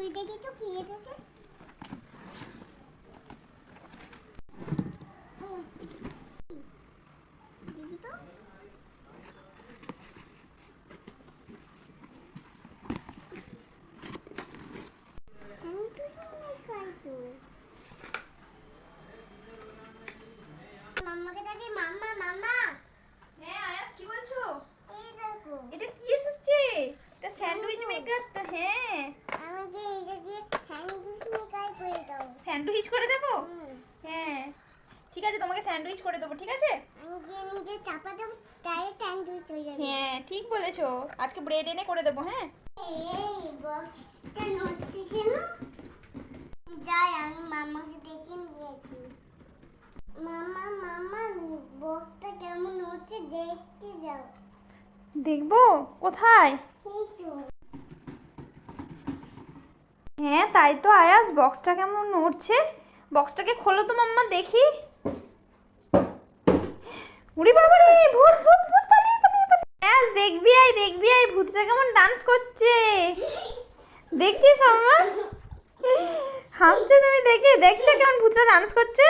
খুই দেখি তো কি এসেছে দেখি তো মাম্মাকে ডাকি মাম্মা মাম্মা হ্যাঁ আয়াস কি বলছো এই দেখো এটা কি এসেছে এটা স্যান্ডউইচ মেকার তো হ্যাঁ আমাকে এটা দিয়ে স্যান্ডউইচ মেকার করে দাও স্যান্ডউইচ করে দেবো? হ্যাঁ। ঠিক আছে তোমাকে স্যান্ডউইচ করে দেবো ঠিক আছে? নিজে চাপা দেবো ডাইরেক্ট স্যান্ডউইচ হয়ে যাবে। হ্যাঁ ঠিক বলেছ। আজকে ব্রেড এনে করে দেবো হ্যাঁ? এই বক্সটা নড়ছে কেন? যাই আমি মামাকে ডেকে নিয়ে আসি। মামা মামা বক্সটা কেমন হচ্ছে দেখতে যাও। দেখব? কোথায়? এই তো। হ্যাঁ তাই তো আয়াস বক্সটা কেমন নড়ছে? বক্সটাকে খোলো তো মাম্মা, দেখি। উড়ি বাবা রে ভূত ভূত ভূত, পালিয়ে আয়াস দেখবি আই দেখবি আই, ভূতটা কেমন ডান্স করছে। দেখছিস মাম্মা? হাসছে তুমি দেখে? দেখছ কেমন ভূতটা ডান্স করছে?